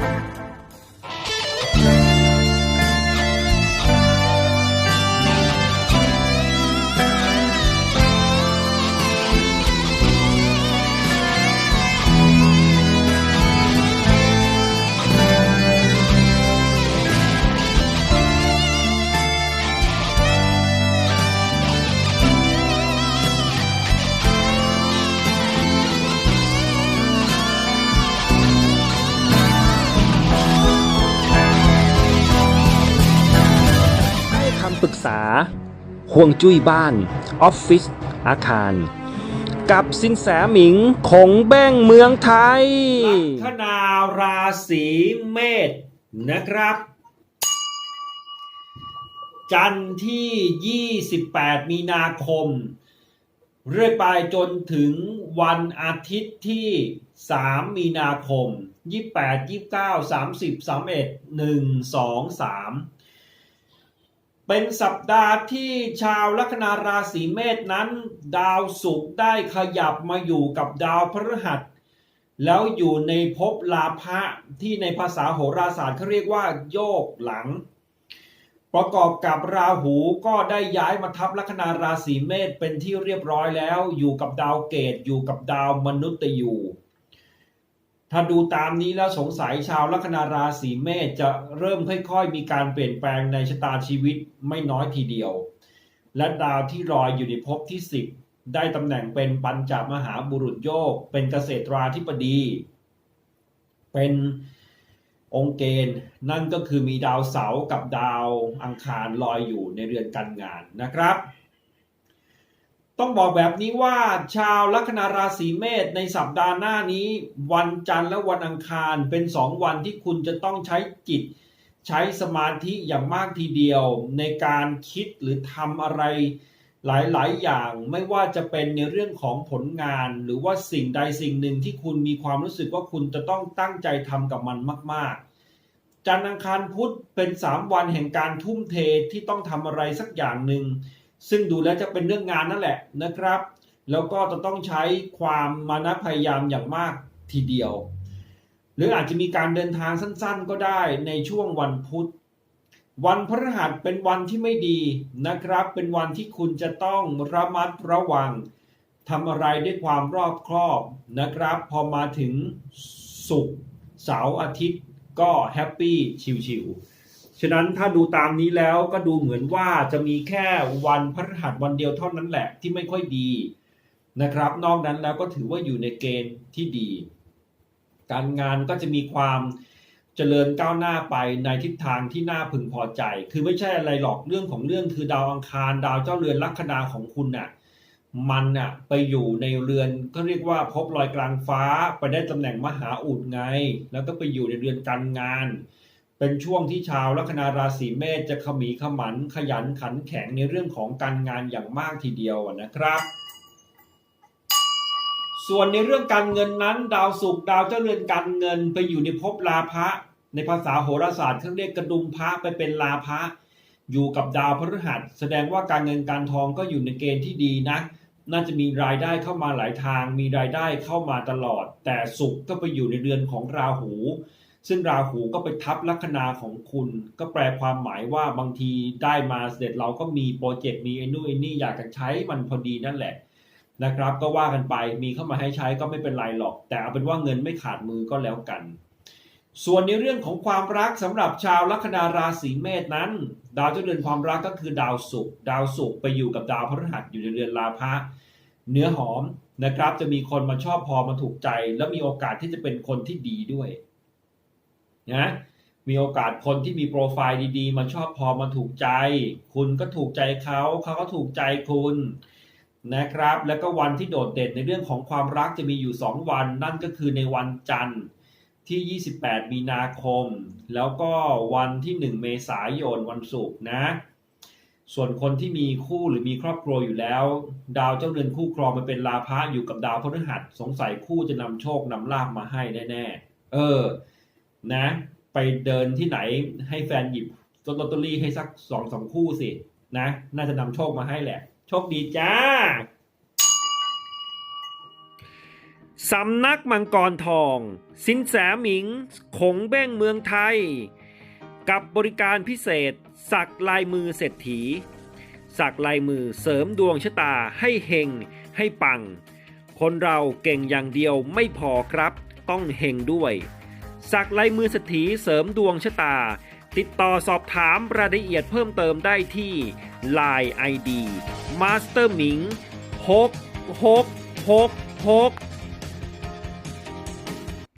ให้ ปรึกษาห่วงจุ้ยบ้าน ออฟฟิศอาคาร กับสินแสหมิงคงแบ้งเมืองไทย ลัคนาราศีเมษนะครับ จันทร์ที่ 28 มีนาคม เรื่อยไปจนถึงวันอาทิตย์ที่ 3 มีนาคม 28 29 30 31 1 2 3 เป็นสัปดาห์ที่ชาวลัคนาราศีเมษนั้น ดาวศุกร์ได้ขยับมาอยู่กับดาวพฤหัส แล้วอยู่ในภพลาภะที่ในภาษาโหราศาสตร์เขาเรียกว่า โยกหลัง ประกอบกับราหูก็ได้ย้ายมาทับลัคนาราศีเมษเป็นที่เรียบร้อยแล้ว อยู่กับดาวเกตอยู่กับดาวมนุษย์ยู ถ้าดูตามนี้แล้วสงสัยชาวลัคนาราศีเมษจะเริ่มค่อยๆ มีการเปลี่ยนแปลงในชะตาชีวิตไม่น้อยทีเดียว และดาวที่รอยอยู่ในภพที่ 10 ได้ตำแหน่งเป็นปัญจมหาบุรุษโยก เป็นเกษตราธิบดี เป็นองค์เกณฑ์นั่นก็คือมีดาวเสาร์กับดาวอังคารลอยอยู่ในเรือนการงานนะครับ ต้องบอกแบบนี้ว่าชาวลัคนาราศีเมษในสัปดาห์หน้านี้ วันจันทร์และวันอังคารเป็นสองวันที่คุณจะต้องใช้จิต ใช้สมาธิอย่างมากทีเดียว ในการคิดหรือทำอะไรหลายๆ อย่างไม่ว่าจะเป็นในเรื่องของผลงาน หรือว่าสิ่งใดสิ่งหนึ่งที่คุณมีความรู้สึกว่าคุณจะต้องตั้งใจทำกับมันมาก ๆ จันทร์อังคารพุธเป็นสามวันแห่งการทุ่มเทที่ต้องทำอะไรสักอย่างหนึ่ง ซึ่งดูแล้วจะเป็นเรื่องงานนั่นแหละนะครับ แล้วก็จะต้องใช้ความมานะพยายามอย่างมากทีเดียว หรืออาจจะมีการเดินทางสั้นๆ ก็ได้ในช่วงวันพุธ วันพฤหัสเป็นวันที่ไม่ดีนะครับ เป็นวันที่คุณจะต้องระมัดระวังทำอะไรด้วยความรอบครอบนะครับ พอมาถึงศุกร์เสาร์อาทิตย์ก็แฮปปี้ชิวๆ ฉะนั้นถ้าดูตามนี้แล้วก็ดูเหมือนว่าจะมีแค่วันพฤหัสวันเดียวเท่านั้นแหละที่ไม่ค่อยดีนะครับ นอกนั้นแล้วก็ถือว่าอยู่ในเกณฑ์ที่ดี การงานก็จะมีความเจริญก้าวหน้าไปในทิศทางที่น่าพึงพอใจ คือไม่ใช่อะไรหรอกเรื่องของเรื่องคือดาวอังคาร ดาวเจ้าเรือนลัคนาของคุณน่ะมันน่ะไปอยู่ในเรือนก็เรียกว่าพบรอยกลางฟ้าไปได้ตำแหน่งมหาอุดไง แล้วก็ไปอยู่ในเรือนการงาน เป็นช่วงที่ชาวลัคนาราศีเมษจะขมีขมันขยันขันแข็งในเรื่องของการงานอย่างมากทีเดียวนะครับ ส่วนในเรื่องการเงินนั้น ดาวศุกร์ดาวเจ้าเรือนการเงินไปอยู่ในภพลาภะในภาษาโหราศาสตร์เขาเรียกกระดุมพระไปเป็นลาภะอยู่กับดาวพฤหัส แสดงว่าการเงินการทองก็อยู่ในเกณฑ์ที่ดีนะ น่าจะมีรายได้เข้ามาหลายทาง มีรายได้เข้ามาตลอด แต่ศุกร์ก็ไปอยู่ในเรือนของราหู ซึ่งราหูก็ไปทับลัคนาของคุณ ก็แปลความหมายว่าบางทีได้มาเสร็จเราก็มีโปรเจกต์มีไอ้นู่นไอ้นี่อยากจะใช้มันพอดีนั่นแหละนะครับ ก็ว่ากันไปมีเข้ามาให้ใช้ก็ไม่เป็นไรหรอก แต่เอาเป็นว่าเงินไม่ขาดมือก็แล้วกัน ส่วนในเรื่องของความรักสำหรับชาวลัคนาราศีเมษนั้น ดาวเจ้าเรือนความรักก็คือดาวศุกร์ดาวศุกร์ไปอยู่กับดาวพฤหัสอยู่ในเรือนลาภะเนื้อหอมนะครับ จะมีคนมาชอบพอมาถูกใจ และมีโอกาสที่จะเป็นคนที่ดีด้วย นะมีโอกาสคนที่มีโปรไฟล์ดีๆมาชอบพอมาถูกใจ คุณก็ถูกใจเขาเขาก็ถูกใจคุณนะครับ แล้วก็วันที่โดดเด่นในเรื่องของความรักจะมีอยู่ 2 วัน นั่นก็คือในวันจันทร์ที่ 28 มีนาคม แล้วก็วันที่ 1 เมษายนวันศุกร์นะ ส่วนคนที่มีคู่หรือมีครอบครัวอยู่แล้ว ดาวเจ้าเรือนคู่ครองมันเป็นลาภะอยู่กับดาวพฤหัสสงสัยคู่จะนำโชคนำลาภมาให้แน่ๆเออ นะ ไปเดินที่ไหนให้แฟนหยิบลอตเตอรี่ให้สักสองสองคู่สินะ น่าจะนำโชคมาให้แหละ โชคดีจ้าสำนักมังกรทอง สินแสหมิงขงเบ้งเมืองไทย กับบริการพิเศษ สักลายมือเศรษฐี สักลายมือเสริมดวงชะตาให้เฮงให้ปัง คนเราเก่งอย่างเดียวไม่พอครับ ต้องเฮงด้วย สักลายมือสถีเสริมดวงชะตา ติดต่อสอบถามรายละเอียดเพิ่มเติมได้ที่ Line ID Master หมิง6 6 6 6